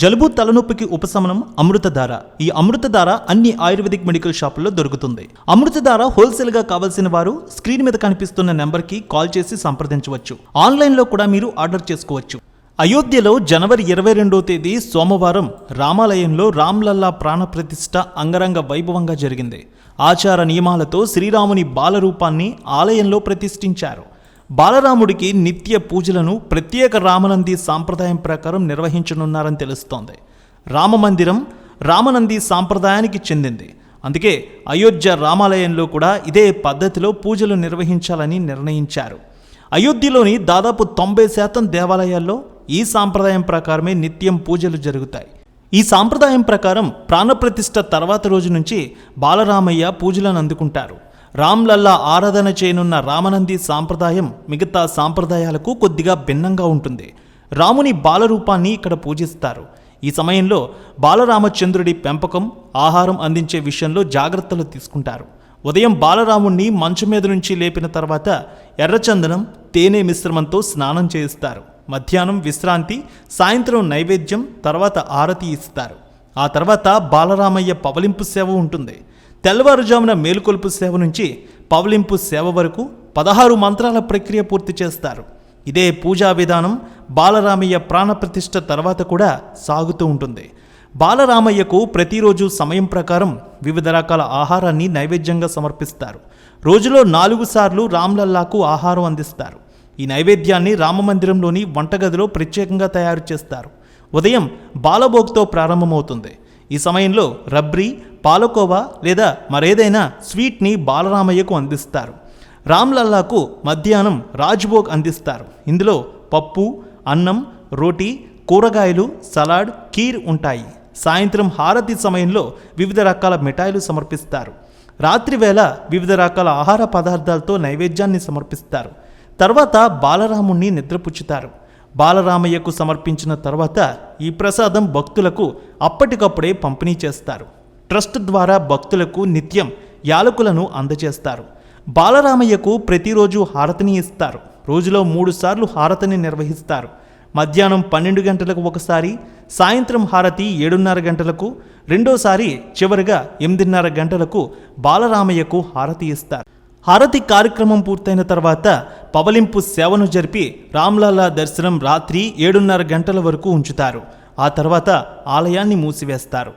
జలుబు తలనొప్పికి ఉపశమనం అమృతధార. ఈ అమృతధార అన్ని ఆయుర్వేదిక్ మెడికల్ షాపుల్లో దొరుకుతుంది. అమృతధార హోల్సేల్గా కావాల్సిన వారు స్క్రీన్ మీద కనిపిస్తున్న నెంబర్కి కాల్ చేసి సంప్రదించవచ్చు. ఆన్లైన్లో కూడా మీరు ఆర్డర్ చేసుకోవచ్చు. అయోధ్యలో జనవరి ఇరవై రెండో తేదీ సోమవారం రామాలయంలో రామ్లల్లా ప్రాణప్రతిష్ఠ అంగరంగ వైభవంగా జరిగింది. ఆచార నియమాలతో శ్రీరాముని బాలరూపాన్ని ఆలయంలో ప్రతిష్ఠించారు. బాలరాముడికి నిత్య పూజలను ప్రత్యేక రామనంది సాంప్రదాయం ప్రకారం నిర్వహించనున్నారని తెలుస్తోంది. రామమందిరం రామనంది సాంప్రదాయానికి చెందింది. అందుకే అయోధ్య రామాలయంలో కూడా ఇదే పద్ధతిలో పూజలు నిర్వహించాలని నిర్ణయించారు. అయోధ్యలోని దాదాపు తొంభై శాతం దేవాలయాల్లో ఈ సాంప్రదాయం ప్రకారమే నిత్యం పూజలు జరుగుతాయి. ఈ సాంప్రదాయం ప్రకారం ప్రాణప్రతిష్ఠ తర్వాత రోజు నుంచి బాలరామయ్య పూజలను అందుకుంటారు. రామ్లల్లా ఆరాధన చేయనున్న రామనంది సాంప్రదాయం మిగతా సాంప్రదాయాలకు కొద్దిగా భిన్నంగా ఉంటుంది. రాముని బాలరూపాన్ని ఇక్కడ పూజిస్తారు. ఈ సమయంలో బాలరామచంద్రుడి పెంపకం ఆహారం అందించే విషయంలో జాగ్రత్తలు తీసుకుంటారు. ఉదయం బాలరాముణ్ణి మంచం మీద నుంచి లేపిన తర్వాత ఎర్రచందనం తేనె మిశ్రమంతో స్నానం చేయిస్తారు. మధ్యాహ్నం విశ్రాంతి సాయంత్రం నైవేద్యం తర్వాత ఆరతి ఇస్తారు. ఆ తర్వాత బాలరామయ్య పవలింపు సేవ ఉంటుంది. తెల్లవారుజామున మేలుకొలుపు సేవ నుంచి పవలింపు సేవ వరకు పదహారు మంత్రాల ప్రక్రియ పూర్తి చేస్తారు. ఇదే పూజా విధానం బాలరామయ్య ప్రాణప్రతిష్ఠ తర్వాత కూడా సాగుతూ ఉంటుంది. బాలరామయ్యకు ప్రతిరోజు సమయం ప్రకారం వివిధ రకాల ఆహారాన్ని నైవేద్యంగా సమర్పిస్తారు. రోజులో నాలుగు సార్లు రామ్లల్లాకు ఆహారం అందిస్తారు. ఈ నైవేద్యాన్ని రామమందిరంలోని వంటగదిలో ప్రత్యేకంగా తయారు చేస్తారు. ఉదయం బాలభోగ్తో ప్రారంభమవుతుంది. ఈ సమయంలో రబ్రీ పాలకోవా లేదా మరేదైనా స్వీట్ని బాలరామయ్యకు అందిస్తారు. రామ్లల్లాకు మధ్యాహ్నం రాజ్భోగ్ అందిస్తారు. ఇందులో పప్పు అన్నం రోటీ కూరగాయలు సలాడ్ కీర్ ఉంటాయి. సాయంత్రం హారతి సమయంలో వివిధ రకాల మిఠాయిలు సమర్పిస్తారు. రాత్రివేళ వివిధ రకాల ఆహార పదార్థాలతో నైవేద్యాన్ని సమర్పిస్తారు. తర్వాత బాలరాముణ్ణి నిద్రపుచ్చుతారు. బాలరామయ్యకు సమర్పించిన తర్వాత ఈ ప్రసాదం భక్తులకు అప్పటికప్పుడే పంపిణీ చేస్తారు. ట్రస్ట్ ద్వారా భక్తులకు నిత్యం యాలకులను అందజేస్తారు. బాలరామయ్యకు ప్రతిరోజు హారతిని ఇస్తారు. రోజులో మూడుసార్లు హారతిని నిర్వహిస్తారు. మధ్యాహ్నం పన్నెండు గంటలకు ఒకసారి సాయంత్రం హారతి ఏడున్నర గంటలకు రెండోసారి చివరిగా ఎనిమిదిన్నర గంటలకు బాలరామయ్యకు హారతి ఇస్తారు. హారతి కార్యక్రమం పూర్తయిన తర్వాత పవలింపు సేవను జరిపి రామ్లాలా దర్శనం రాత్రి ఏడున్నర గంటల వరకు ఉంచుతారు. ఆ తర్వాత ఆలయాన్ని మూసివేస్తారు.